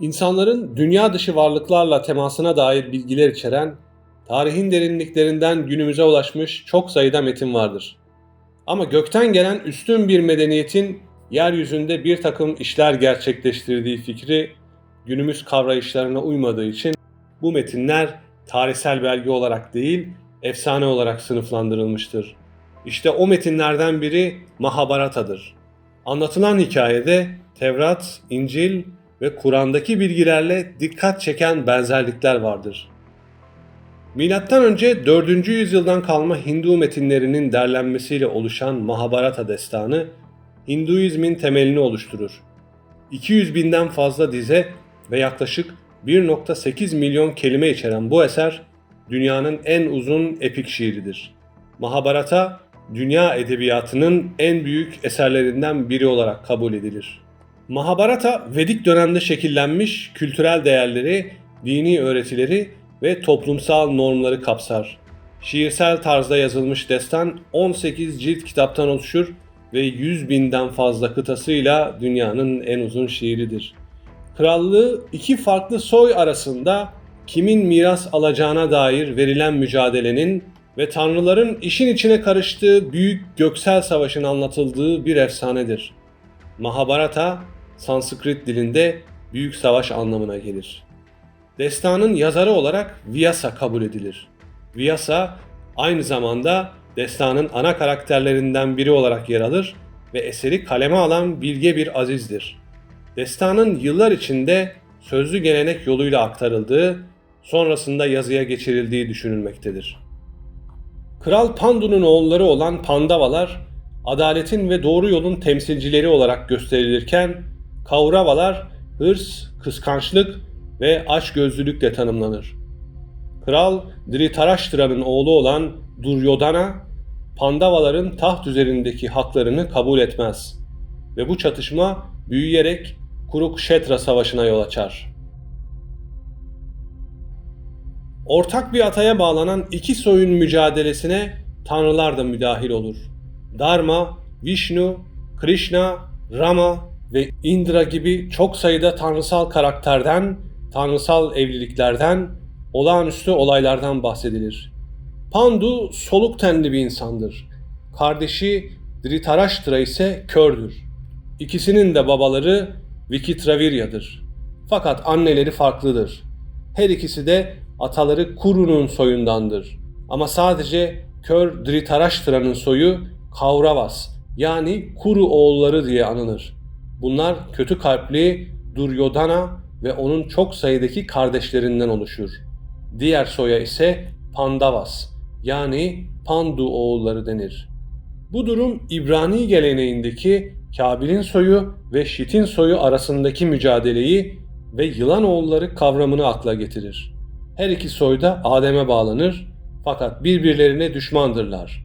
İnsanların dünya dışı varlıklarla temasına dair bilgiler içeren, tarihin derinliklerinden günümüze ulaşmış çok sayıda metin vardır. Ama gökten gelen üstün bir medeniyetin yeryüzünde bir takım işler gerçekleştirdiği fikri günümüz kavrayışlarına uymadığı için bu metinler tarihsel belge olarak değil, efsane olarak sınıflandırılmıştır. İşte o metinlerden biri Mahabharata'dır. Anlatılan hikayede Tevrat, İncil ve Kur'an'daki bilgilerle dikkat çeken benzerlikler vardır. Milattan önce 4. yüzyıldan kalma Hindu metinlerinin derlenmesiyle oluşan Mahabharata destanı Hinduizmin temelini oluşturur. 200 binden fazla dize ve yaklaşık 1.8 milyon kelime içeren bu eser dünyanın en uzun epik şiiridir. Mahabharata dünya edebiyatının en büyük eserlerinden biri olarak kabul edilir. Mahabharata Vedik dönemde şekillenmiş kültürel değerleri, dini öğretileri ve toplumsal normları kapsar. Şiirsel tarzda yazılmış destan 18 cilt kitaptan oluşur ve 100 binden fazla kıtasıyla dünyanın en uzun şiiridir. Krallığı iki farklı soy arasında kimin miras alacağına dair verilen mücadelenin ve tanrıların işin içine karıştığı büyük göksel savaşın anlatıldığı bir efsanedir. Mahabharata, Sanskrit dilinde büyük savaş anlamına gelir. Destanın yazarı olarak Vyasa kabul edilir. Vyasa aynı zamanda destanın ana karakterlerinden biri olarak yer alır ve eseri kaleme alan bilge bir azizdir. Destanın yıllar içinde sözlü gelenek yoluyla aktarıldığı, sonrasında yazıya geçirildiği düşünülmektedir. Kral Pandu'nun oğulları olan Pandavalar, adaletin ve doğru yolun temsilcileri olarak gösterilirken, Kauravalar hırs, kıskançlık ve açgözlülükle tanımlanır. Kral Dhritarashtra'nın oğlu olan Duryodhana, Pandavaların taht üzerindeki haklarını kabul etmez ve bu çatışma büyüyerek Kurukshetra Savaşı'na yol açar. Ortak bir ataya bağlanan iki soyun mücadelesine tanrılar da müdahil olur. Dharma, Vishnu, Krishna, Rama ve Indra gibi çok sayıda tanrısal karakterden, tanrısal evliliklerden, olağanüstü olaylardan bahsedilir. Pandu soluk tenli bir insandır. Kardeşi Dhritarashtra ise kördür. İkisinin de babaları Vikitravirya'dır. Fakat anneleri farklıdır. Her ikisi de ataları Kuru'nun soyundandır. Ama sadece kör Dhritarashtra'nın soyu Kauravas yani Kuru oğulları diye anılır. Bunlar kötü kalpli Duryodhana ve onun çok sayıdaki kardeşlerinden oluşur. Diğer soya ise Pandavas yani Pandu oğulları denir. Bu durum İbrani geleneğindeki Kabil'in soyu ve Şit'in soyu arasındaki mücadeleyi ve yılan oğulları kavramını akla getirir. Her iki soy da Adem'e bağlanır fakat birbirlerine düşmandırlar.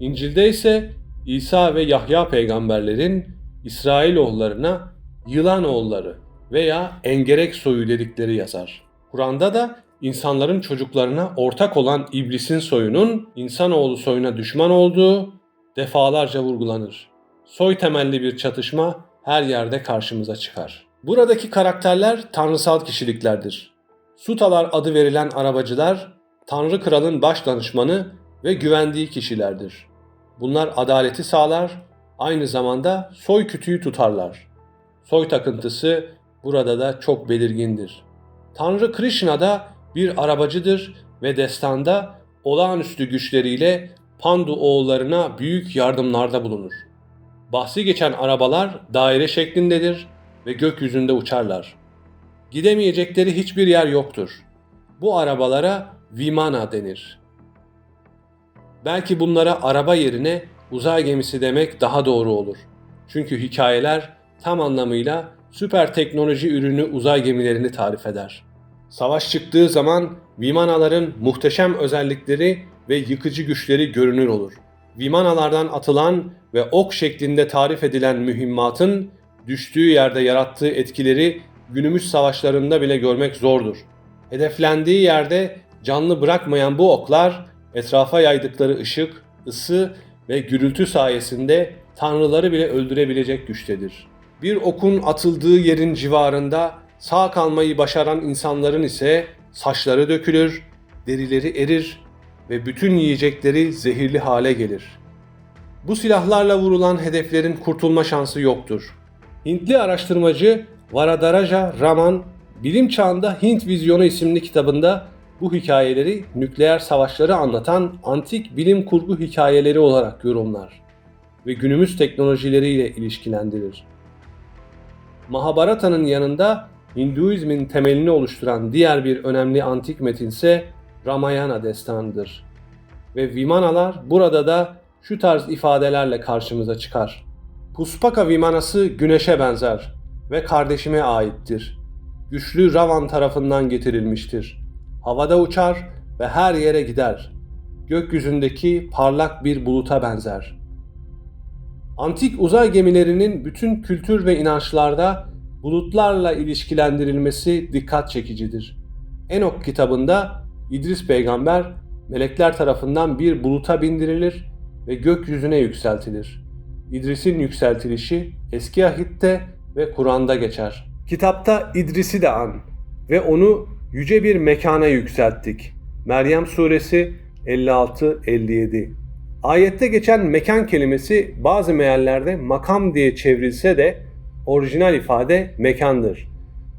İncil'de ise İsa ve Yahya peygamberlerin İsrailoğullarına yılan oğulları veya engerek soyu dedikleri yazar. Kur'an'da da insanların çocuklarına ortak olan iblisin soyunun insanoğlu soyuna düşman olduğu defalarca vurgulanır. Soy temelli bir çatışma her yerde karşımıza çıkar. Buradaki karakterler tanrısal kişiliklerdir. Sutalar adı verilen arabacılar Tanrı Kral'ın baş danışmanı ve güvendiği kişilerdir. Bunlar adaleti sağlar, aynı zamanda soy kütüğü tutarlar. Soy takıntısı burada da çok belirgindir. Tanrı Krishna da bir arabacıdır ve destanda olağanüstü güçleriyle Pandu oğullarına büyük yardımlarda bulunur. Bahsi geçen arabalar daire şeklindedir ve gökyüzünde uçarlar. Gidemeyecekleri hiçbir yer yoktur. Bu arabalara Vimana denir. Belki bunlara araba yerine uzay gemisi demek daha doğru olur. Çünkü hikayeler tam anlamıyla süper teknoloji ürünü uzay gemilerini tarif eder. Savaş çıktığı zaman Vimanaların muhteşem özellikleri ve yıkıcı güçleri görünür olur. Vimanalardan atılan ve ok şeklinde tarif edilen mühimmatın düştüğü yerde yarattığı etkileri günümüz savaşlarında bile görmek zordur. Hedeflendiği yerde canlı bırakmayan bu oklar etrafa yaydıkları ışık, ısı ve gürültü sayesinde tanrıları bile öldürebilecek güçtedir. Bir okun atıldığı yerin civarında Sağ kalmayı başaran insanların ise saçları dökülür, derileri erir ve bütün yiyecekleri zehirli hale gelir. Bu silahlarla vurulan hedeflerin kurtulma şansı yoktur. Hintli araştırmacı Varadaraja Raman, Bilim Çağında Hint Vizyonu isimli kitabında bu hikayeleri nükleer savaşları anlatan antik bilim kurgu hikayeleri olarak yorumlar ve günümüz teknolojileriyle ilişkilendirir. Mahabharata'nın yanında Hinduizmin temelini oluşturan diğer bir önemli antik metinse Ramayana destanıdır. Ve Vimanalar burada da şu tarz ifadelerle karşımıza çıkar. Puspaka Vimanası güneşe benzer ve kardeşime aittir. Güçlü Ravan tarafından getirilmiştir. Havada uçar ve her yere gider. Gökyüzündeki parlak bir buluta benzer. Antik uzay gemilerinin bütün kültür ve inançlarda bulutlarla ilişkilendirilmesi dikkat çekicidir. Enok kitabında İdris peygamber melekler tarafından bir buluta bindirilir ve gökyüzüne yükseltilir. İdris'in yükseltilişi eski ahitte ve Kur'an'da geçer. Kitapta İdris'i de an ve onu yüce bir mekana yükselttik. Meryem suresi 56-57 Ayette geçen mekan kelimesi bazı meallerde makam diye çevrilse de orijinal ifade mekandır.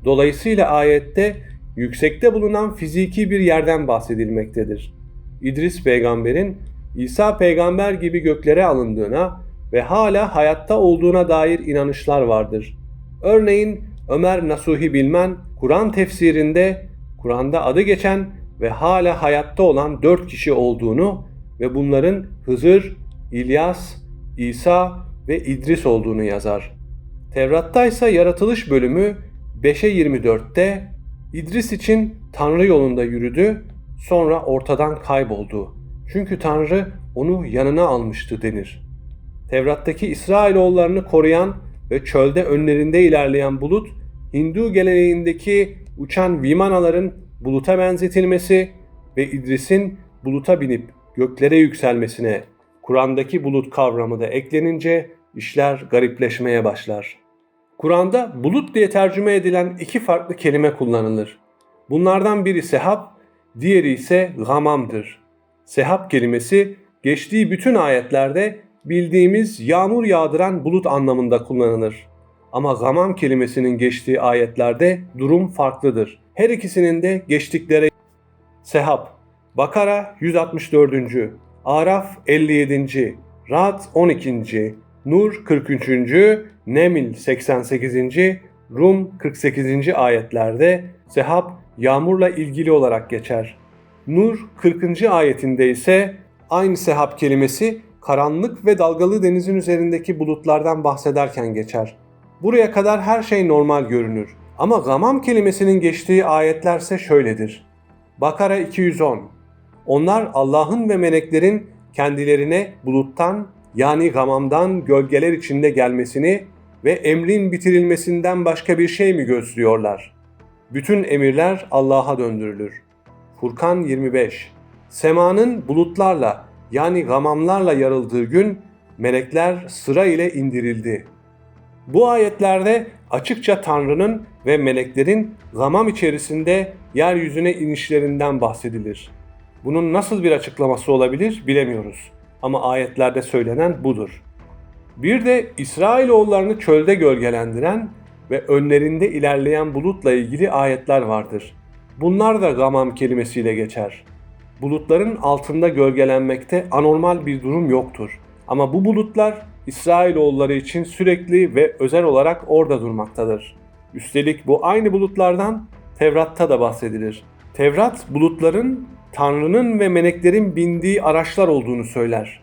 Dolayısıyla ayette yüksekte bulunan fiziki bir yerden bahsedilmektedir. İdris peygamberin İsa peygamber gibi göklere alındığına ve hala hayatta olduğuna dair inanışlar vardır. Örneğin Ömer Nasuhi Bilmen Kur'an tefsirinde Kur'an'da adı geçen ve hala hayatta olan dört kişi olduğunu ve bunların Hızır, İlyas, İsa ve İdris olduğunu yazar. Tevrat'ta ise yaratılış bölümü 5'e 24'te İdris için Tanrı yolunda yürüdü, sonra ortadan kayboldu. Çünkü Tanrı onu yanına almıştı denir. Tevrat'taki İsrailoğullarını koruyan ve çölde önlerinde ilerleyen bulut, Hindu geleneğindeki uçan vimanaların buluta benzetilmesi ve İdris'in buluta binip göklere yükselmesine Kur'an'daki bulut kavramı da eklenince işler garipleşmeye başlar. Kur'an'da bulut diye tercüme edilen iki farklı kelime kullanılır. Bunlardan biri sehap, diğeri ise gamamdır. Sehap kelimesi geçtiği bütün ayetlerde bildiğimiz yağmur yağdıran bulut anlamında kullanılır. Ama gamam kelimesinin geçtiği ayetlerde durum farklıdır. Her ikisinin de geçtikleri sehap. Bakara 164. Araf 57. Rad 12. Nur 43. Neml 88. Rum 48. ayetlerde sehap yağmurla ilgili olarak geçer. Nur 40. ayetinde ise aynı sehap kelimesi karanlık ve dalgalı denizin üzerindeki bulutlardan bahsederken geçer. Buraya kadar her şey normal görünür. Ama gamam kelimesinin geçtiği ayetlerse şöyledir. Bakara 210 Onlar Allah'ın ve meleklerin kendilerine buluttan yani gamamdan gölgeler içinde gelmesini ve emrin bitirilmesinden başka bir şey mi gözlüyorlar? Bütün emirler Allah'a döndürülür. Furkan 25 Semanın bulutlarla yani gamamlarla yarıldığı gün melekler sıra ile indirildi. Bu ayetlerde açıkça Tanrı'nın ve meleklerin gamam içerisinde yeryüzüne inişlerinden bahsedilir. Bunun nasıl bir açıklaması olabilir bilemiyoruz. Ama ayetlerde söylenen budur. Bir de İsrailoğullarını çölde gölgelendiren ve önlerinde ilerleyen bulutla ilgili ayetler vardır. Bunlar da gamam kelimesiyle geçer. Bulutların altında gölgelenmekte anormal bir durum yoktur. Ama bu bulutlar İsrailoğulları için sürekli ve özel olarak orada durmaktadır. Üstelik bu aynı bulutlardan Tevrat'ta da bahsedilir. Tevrat bulutların Tanrı'nın ve meleklerin bindiği araçlar olduğunu söyler.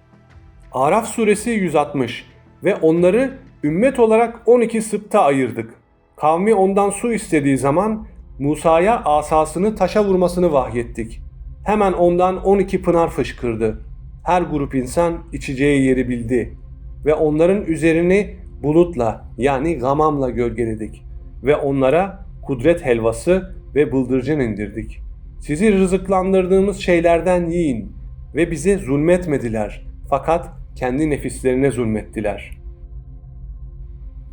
Araf suresi 160 ve onları ümmet olarak 12 sıpta ayırdık. Kavmi ondan su istediği zaman Musa'ya asasını taşa vurmasını vahyettik. Hemen ondan 12 pınar fışkırdı. Her grup insan içeceği yeri bildi ve onların üzerini bulutla yani gamamla gölgeledik ve onlara kudret helvası ve bıldırcın indirdik. Sizi rızıklandırdığımız şeylerden yiyin ve bize zulmetmediler fakat kendi nefislerine zulmettiler.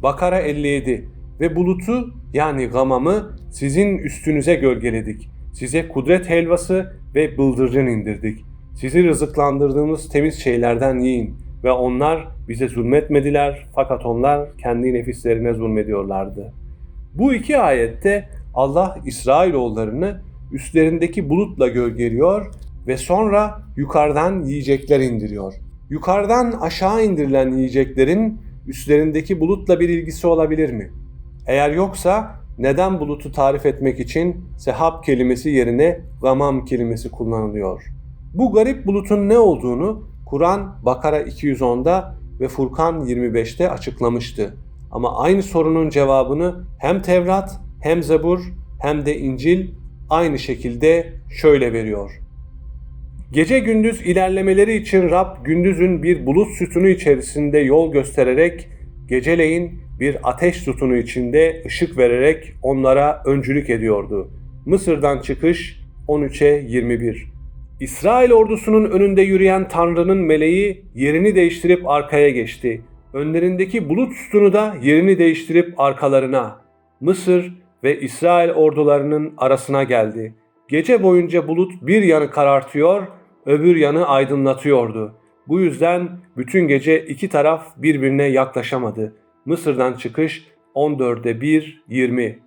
Bakara 57 ve bulutu yani gamamı sizin üstünüze gölgeledik. Size kudret helvası ve bıldırcın indirdik. Sizi rızıklandırdığımız temiz şeylerden yiyin ve onlar bize zulmetmediler fakat onlar kendi nefislerine zulmediyorlardı. Bu iki ayette Allah İsrailoğullarını üstlerindeki bulutla gölgeliyor ve sonra yukarıdan yiyecekler indiriyor. Yukarıdan aşağı indirilen yiyeceklerin üstlerindeki bulutla bir ilgisi olabilir mi? Eğer yoksa neden bulutu tarif etmek için sehab kelimesi yerine gamam kelimesi kullanılıyor? Bu garip bulutun ne olduğunu Kur'an Bakara 210'da ve Furkan 25'te açıklamıştı. Ama aynı sorunun cevabını hem Tevrat hem Zebur hem de İncil aynı şekilde şöyle veriyor. Gece gündüz ilerlemeleri için Rab gündüzün bir bulut sütunu içerisinde yol göstererek geceleyin bir ateş sütunu içinde ışık vererek onlara öncülük ediyordu. Mısır'dan çıkış 13'e 21 İsrail ordusunun önünde yürüyen Tanrı'nın meleği yerini değiştirip arkaya geçti. Önlerindeki bulut sütunu da yerini değiştirip arkalarına. Mısır ve İsrail ordularının arasına geldi. Gece boyunca bulut bir yanı karartıyor, öbür yanı aydınlatıyordu. Bu yüzden bütün gece iki taraf birbirine yaklaşamadı. Mısır'dan çıkış 14'e 1, 20.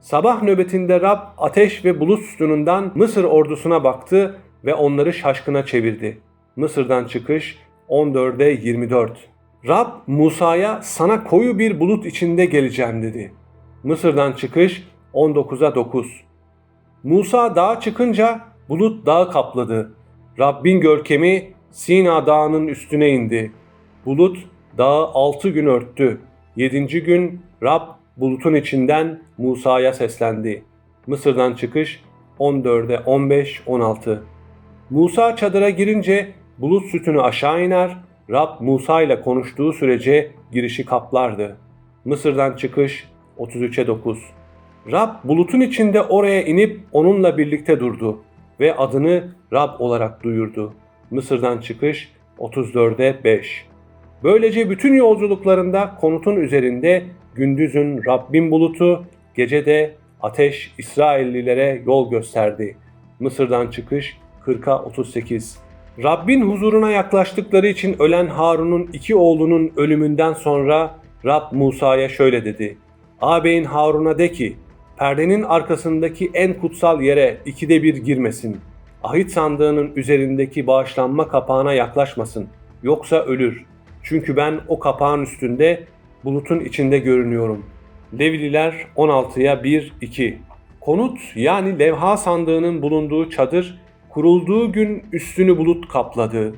Sabah nöbetinde Rab ateş ve bulut sütunundan Mısır ordusuna baktı ve onları şaşkına çevirdi. Mısır'dan çıkış 14'e 24. Rab Musa'ya sana koyu bir bulut içinde geleceğim dedi. Mısır'dan çıkış 19'a 9. Musa dağa çıkınca bulut dağı kapladı. Rabbin görkemi Sina dağının üstüne indi. Bulut dağı altı gün örttü. Yedinci gün Rab bulutun içinden Musa'ya seslendi. Mısır'dan çıkış 14'e 15 16. Musa çadıra girince bulut sütünü aşağı iner, Rab Musa ile konuştuğu sürece girişi kaplardı. Mısır'dan çıkış 33'e 9. Rab bulutun içinde oraya inip onunla birlikte durdu ve adını Rab olarak duyurdu. Mısır'dan çıkış 34'e 5. Böylece bütün yolculuklarında konutun üzerinde gündüzün Rabbin bulutu, gece de ateş İsraillilere yol gösterdi. Mısır'dan çıkış 40'a 38. Rabbin huzuruna yaklaştıkları için ölen Harun'un iki oğlunun ölümünden sonra Rab Musa'ya şöyle dedi. Ağabeyin Harun'a de ki, perdenin arkasındaki en kutsal yere ikide bir girmesin. Ahit sandığının üzerindeki bağışlanma kapağına yaklaşmasın. Yoksa ölür. Çünkü ben o kapağın üstünde bulutun içinde görünüyorum. Levliler 16'ya 1 2. Konut yani levha sandığının bulunduğu çadır kurulduğu gün üstünü bulut kapladı.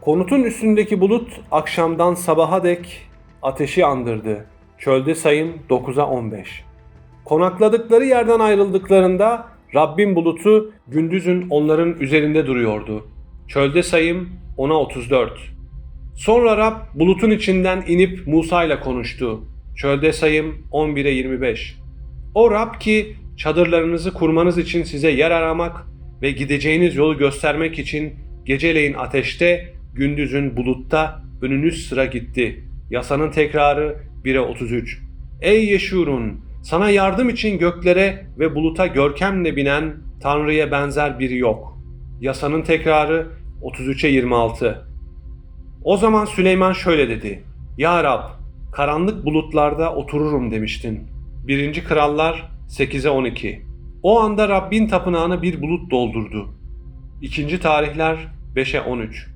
Konutun üstündeki bulut akşamdan sabaha dek ateşi andırdı. Çölde sayım 9'a 15. Konakladıkları yerden ayrıldıklarında Rabbin bulutu gündüzün onların üzerinde duruyordu. Çölde sayım 10'a 34. Sonra Rab bulutun içinden inip Musa ile konuştu. Çölde sayım 11'e 25. O Rab ki çadırlarınızı kurmanız için size yer aramak ve gideceğiniz yolu göstermek için geceleyin ateşte, gündüzün bulutta önünüz sıra gitti. Yasanın tekrarı 1'e 33. Ey Yeşurun! Sana yardım için göklere ve buluta görkemle binen Tanrı'ya benzer biri yok. Yasanın tekrarı 33'e 26. O zaman Süleyman şöyle dedi. Ya Rab, karanlık bulutlarda otururum demiştin. 1. Krallar 8'e 12. O anda Rabbin tapınağını bir bulut doldurdu. 2. Tarihler 5'e 13.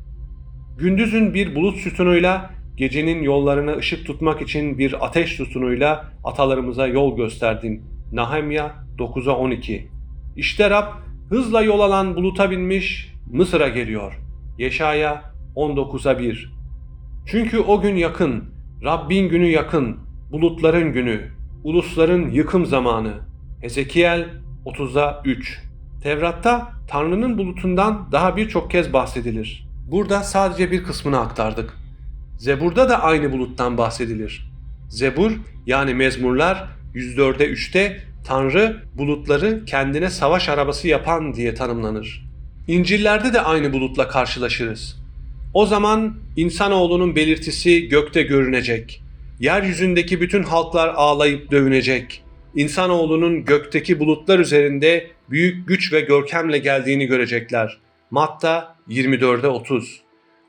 Gündüzün bir bulut sütunuyla, gecenin yollarına ışık tutmak için bir ateş sütunuyla atalarımıza yol gösterdin. Nahemya 9'a 12. İşte Rab hızla yol alan buluta binmiş Mısır'a geliyor. Yeşaya 19'a 1. Çünkü o gün yakın, Rabbin günü yakın, bulutların günü, ulusların yıkım zamanı. Hezekiel 30'a 3. Tevrat'ta Tanrı'nın bulutundan daha birçok kez bahsedilir. Burada sadece bir kısmını aktardık. Zebur'da da aynı buluttan bahsedilir. Zebur yani mezmurlar 104'e 3'te Tanrı bulutları kendine savaş arabası yapan diye tanımlanır. İncillerde de aynı bulutla karşılaşırız. O zaman insanoğlunun belirtisi gökte görünecek. Yeryüzündeki bütün halklar ağlayıp dövünecek. İnsanoğlunun gökteki bulutlar üzerinde büyük güç ve görkemle geldiğini görecekler. Matta 24'e 30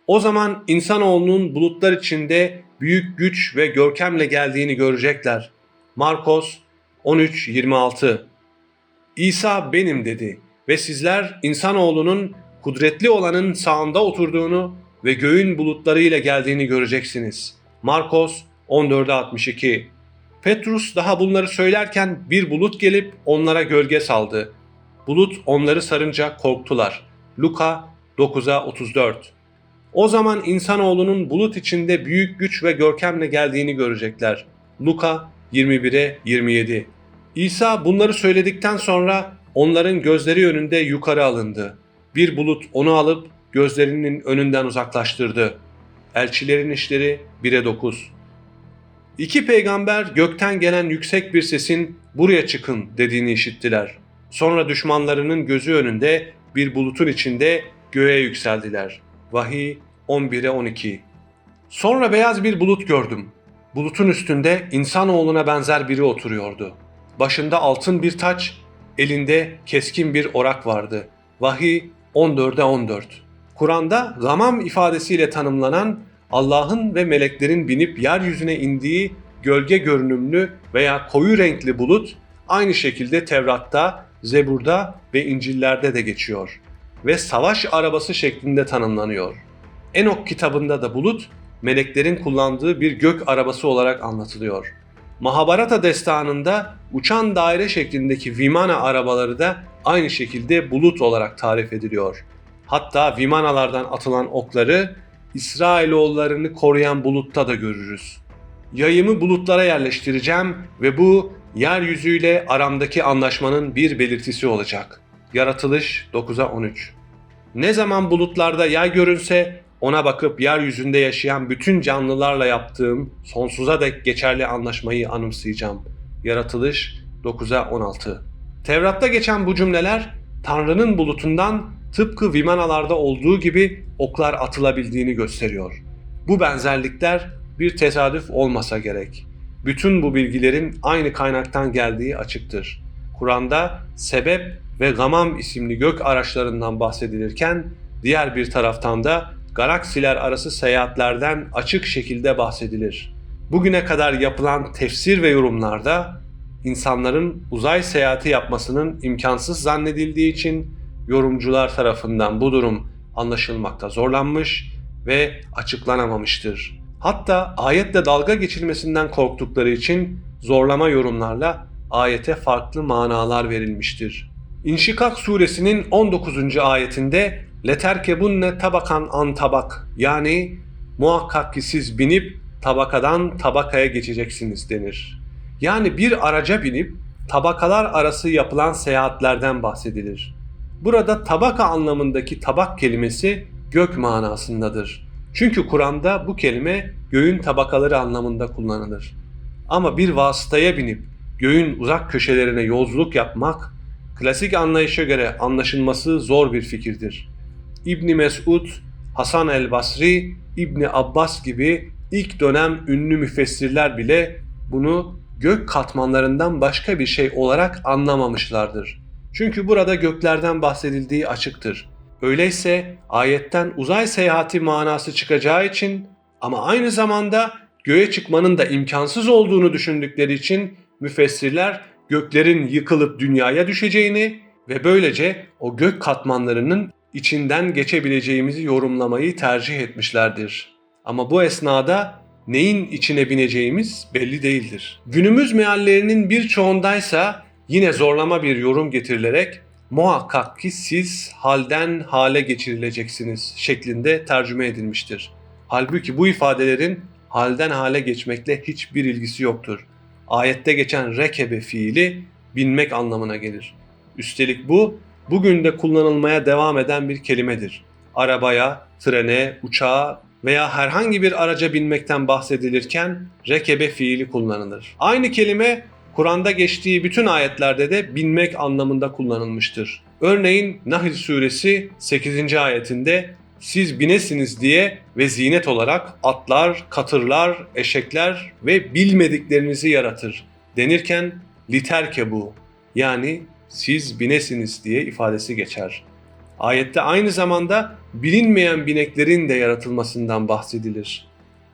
O zaman insanoğlunun bulutlar içinde büyük güç ve görkemle geldiğini görecekler. Markos 13-26 İsa benim dedi ve sizler insanoğlunun kudretli olanın sağında oturduğunu ve göğün bulutlarıyla geldiğini göreceksiniz. Markos 14'e 62 Petrus daha bunları söylerken bir bulut gelip onlara gölge saldı. Bulut onları sarınca korktular. Luka 9'a 34 O zaman insanoğlunun bulut içinde büyük güç ve görkemle geldiğini görecekler. Luka 21'e 27 İsa bunları söyledikten sonra onların gözleri önünde yukarı alındı. Bir bulut onu alıp gözlerinin önünden uzaklaştırdı. Elçilerin işleri 1'e 9 İki peygamber gökten gelen yüksek bir sesin buraya çıkın dediğini işittiler. Sonra düşmanlarının gözü önünde bir bulutun içinde göğe yükseldiler. Vahiy 11'e 12 Sonra beyaz bir bulut gördüm. Bulutun üstünde insanoğluna benzer biri oturuyordu. Başında altın bir taç, elinde keskin bir orak vardı. Vahiy 14'e 14 Kur'an'da gamam ifadesiyle tanımlanan Allah'ın ve meleklerin binip yeryüzüne indiği gölge görünümlü veya koyu renkli bulut aynı şekilde Tevrat'ta, Zebur'da ve İncil'lerde de geçiyor ve savaş arabası şeklinde tanımlanıyor. Enok kitabında da bulut meleklerin kullandığı bir gök arabası olarak anlatılıyor. Mahabharata destanında uçan daire şeklindeki Vimana arabaları da aynı şekilde bulut olarak tarif ediliyor. Hatta Vimanalardan atılan okları İsrailoğullarını koruyan bulutta da görürüz. Yayımı bulutlara yerleştireceğim ve bu yeryüzüyle aramdaki anlaşmanın bir belirtisi olacak. Yaratılış 9'a 13 Ne zaman bulutlarda yay görünse ona bakıp yeryüzünde yaşayan bütün canlılarla yaptığım sonsuza dek geçerli anlaşmayı anımsayacağım. Yaratılış 9'a 16 Tevrat'ta geçen bu cümleler Tanrı'nın bulutundan tıpkı Vimanalarda olduğu gibi oklar atılabildiğini gösteriyor. Bu benzerlikler bir tesadüf olmasa gerek. Bütün bu bilgilerin aynı kaynaktan geldiği açıktır. Kur'an'da sebep ve gamam isimli gök araçlarından bahsedilirken diğer bir taraftan da galaksiler arası seyahatlerden açık şekilde bahsedilir. Bugüne kadar yapılan tefsir ve yorumlarda insanların uzay seyahati yapmasının imkansız zannedildiği için yorumcular tarafından bu durum anlaşılmakta zorlanmış ve açıklanamamıştır. Hatta ayetle dalga geçilmesinden korktukları için zorlama yorumlarla ayete farklı manalar verilmiştir. İnşikak suresinin 19. ayetinde leterkebunne tabakan an tabak yani muhakkak ki siz binip tabakadan tabakaya geçeceksiniz denir. Yani bir araca binip tabakalar arası yapılan seyahatlerden bahsedilir. Burada tabaka anlamındaki tabak kelimesi gök manasındadır. Çünkü Kur'an'da bu kelime göğün tabakaları anlamında kullanılır. Ama bir vasıtaya binip göğün uzak köşelerine yolculuk yapmak klasik anlayışa göre anlaşılması zor bir fikirdir. İbni Mesud, Hasan el Basri, İbni Abbas gibi ilk dönem ünlü müfessirler bile bunu gök katmanlarından başka bir şey olarak anlamamışlardır. Çünkü burada göklerden bahsedildiği açıktır. Öyleyse ayetten uzay seyahati manası çıkacağı için ama aynı zamanda göğe çıkmanın da imkansız olduğunu düşündükleri için müfessirler göklerin yıkılıp dünyaya düşeceğini ve böylece o gök katmanlarının içinden geçebileceğimizi yorumlamayı tercih etmişlerdir. Ama bu esnada neyin içine bineceğimiz belli değildir. Günümüz meallerinin birçoğundaysa yine zorlama bir yorum getirilerek muhakkak ki siz halden hale geçirileceksiniz şeklinde tercüme edilmiştir. Halbuki bu ifadelerin halden hale geçmekle hiçbir ilgisi yoktur. Ayette geçen rekebe fiili binmek anlamına gelir. Üstelik bu bugün de kullanılmaya devam eden bir kelimedir. Arabaya, trene, uçağa veya herhangi bir araca binmekten bahsedilirken rekebe fiili kullanılır. Aynı kelime Kur'an'da geçtiği bütün ayetlerde de binmek anlamında kullanılmıştır. Örneğin Nahl suresi 8. ayetinde siz binesiniz diye ve zinet olarak atlar, katırlar, eşekler ve bilmediklerinizi yaratır denirken literke bu yani siz binesiniz diye ifadesi geçer. Ayette aynı zamanda bilinmeyen bineklerin de yaratılmasından bahsedilir.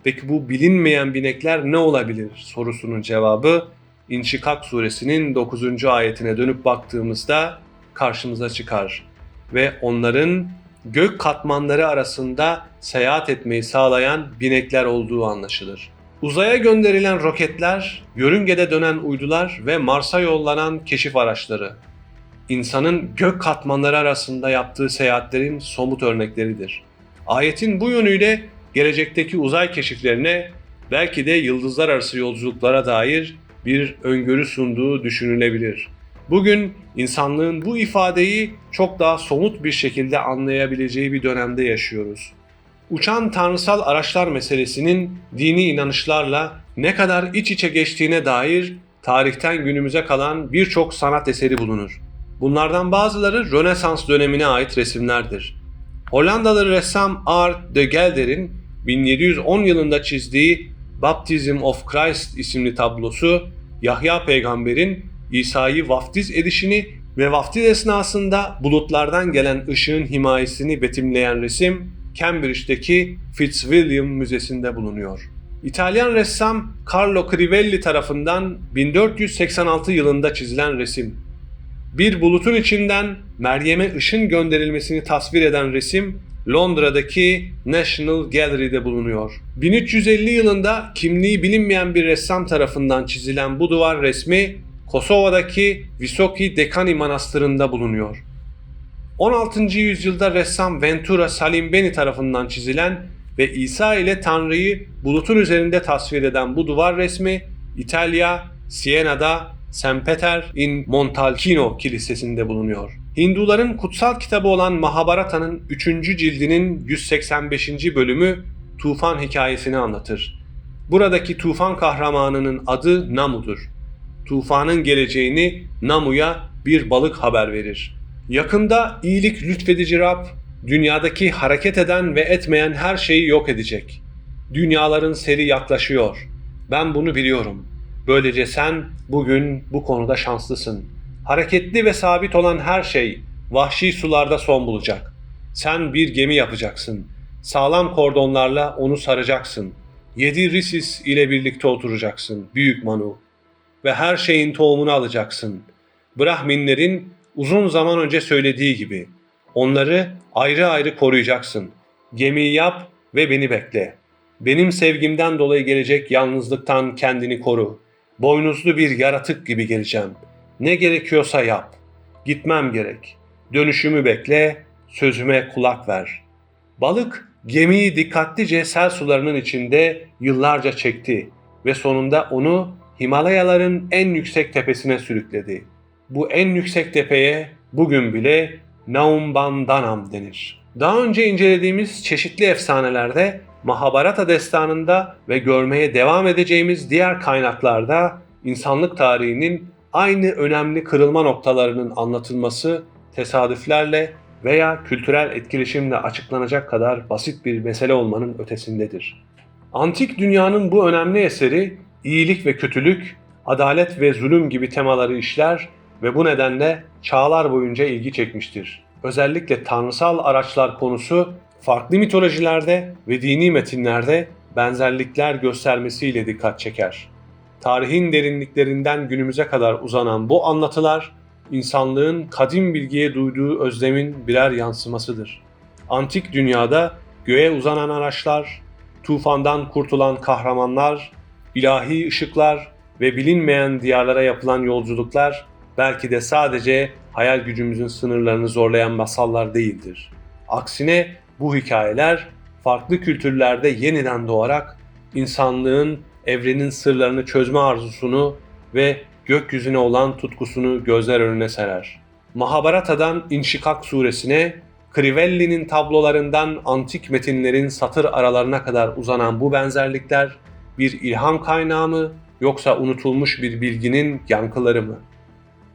Peki bu bilinmeyen binekler ne olabilir sorusunun cevabı İnşikak suresinin 9. ayetine dönüp baktığımızda karşımıza çıkar ve onların gök katmanları arasında seyahat etmeyi sağlayan binekler olduğu anlaşılır. Uzaya gönderilen roketler, yörüngede dönen uydular ve Mars'a yollanan keşif araçları insanın gök katmanları arasında yaptığı seyahatlerin somut örnekleridir. Ayetin bu yönüyle gelecekteki uzay keşiflerine belki de yıldızlar arası yolculuklara dair bir öngörü sunduğu düşünülebilir. Bugün insanlığın bu ifadeyi çok daha somut bir şekilde anlayabileceği bir dönemde yaşıyoruz. Uçan tanrısal araçlar meselesinin dini inanışlarla ne kadar iç içe geçtiğine dair tarihten günümüze kalan birçok sanat eseri bulunur. Bunlardan bazıları Rönesans dönemine ait resimlerdir. Hollandalı ressam Art de Gelder'in 1710 yılında çizdiği Baptism of Christ isimli tablosu Yahya peygamberin İsa'yı vaftiz edişini ve vaftiz esnasında bulutlardan gelen ışığın himayesini betimleyen resim Cambridge'deki Fitzwilliam Müzesi'nde bulunuyor. İtalyan ressam Carlo Crivelli tarafından 1486 yılında çizilen resim. Bir bulutun içinden Meryem'e ışın gönderilmesini tasvir eden resim Londra'daki National Gallery'de bulunuyor. 1350 yılında kimliği bilinmeyen bir ressam tarafından çizilen bu duvar resmi Kosova'daki Visoki Dekani Manastırı'nda bulunuyor. 16. yüzyılda ressam Ventura Salimbeni tarafından çizilen ve İsa ile Tanrı'yı bulutun üzerinde tasvir eden bu duvar resmi İtalya, Siena'da St. Peter in Montalcino Kilisesi'nde bulunuyor. Hinduların kutsal kitabı olan Mahabharata'nın 3. cildinin 185. bölümü tufan hikayesini anlatır. Buradaki tufan kahramanının adı Namu'dur. Tufanın geleceğini Namu'ya bir balık haber verir. Yakında iyilik lütfedici Rab, dünyadaki hareket eden ve etmeyen her şeyi yok edecek. Dünyaların seri yaklaşıyor. Ben bunu biliyorum. Böylece sen bugün bu konuda şanslısın. Hareketli ve sabit olan her şey vahşi sularda son bulacak. Sen bir gemi yapacaksın. Sağlam kordonlarla onu saracaksın. Yedi Risis ile birlikte oturacaksın, büyük Manu. Ve her şeyin tohumunu alacaksın. Brahminlerin uzun zaman önce söylediği gibi. Onları ayrı ayrı koruyacaksın. Gemiyi yap ve beni bekle. Benim sevgimden dolayı gelecek yalnızlıktan kendini koru. Boynuzlu bir yaratık gibi geleceğim. Ne gerekiyorsa yap. Gitmem gerek. Dönüşümü bekle, sözüme kulak ver. Balık gemiyi dikkatlice sel sularının içinde yıllarca çekti ve sonunda onu Himalayaların en yüksek tepesine sürükledi. Bu en yüksek tepeye bugün bile Naumbandanam denir. Daha önce incelediğimiz çeşitli efsanelerde Mahabharata destanında ve görmeye devam edeceğimiz diğer kaynaklarda insanlık tarihinin aynı önemli kırılma noktalarının anlatılması tesadüflerle veya kültürel etkileşimle açıklanacak kadar basit bir mesele olmanın ötesindedir. Antik dünyanın bu önemli eseri iyilik ve kötülük, adalet ve zulüm gibi temaları işler ve bu nedenle çağlar boyunca ilgi çekmiştir. Özellikle tanrısal araçlar konusu farklı mitolojilerde ve dini metinlerde benzerlikler göstermesiyle dikkat çeker. Tarihin derinliklerinden günümüze kadar uzanan bu anlatılar, insanlığın kadim bilgiye duyduğu özlemin birer yansımasıdır. Antik dünyada göğe uzanan araçlar, tufandan kurtulan kahramanlar, ilahi ışıklar ve bilinmeyen diyarlara yapılan yolculuklar belki de sadece hayal gücümüzün sınırlarını zorlayan masallar değildir. Aksine bu hikayeler farklı kültürlerde yeniden doğarak insanlığın evrenin sırlarını çözme arzusunu ve gökyüzüne olan tutkusunu gözler önüne serer. Mahabharata'dan İnşikak suresine, Crivelli'nin tablolarından antik metinlerin satır aralarına kadar uzanan bu benzerlikler bir ilham kaynağı mı yoksa unutulmuş bir bilginin yankıları mı?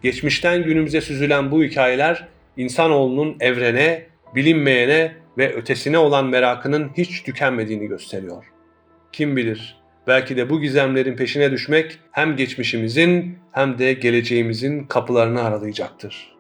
Geçmişten günümüze süzülen bu hikayeler insanoğlunun evrene, bilinmeyene ve ötesine olan merakının hiç tükenmediğini gösteriyor. Kim bilir, belki de bu gizemlerin peşine düşmek hem geçmişimizin hem de geleceğimizin kapılarını aralayacaktır.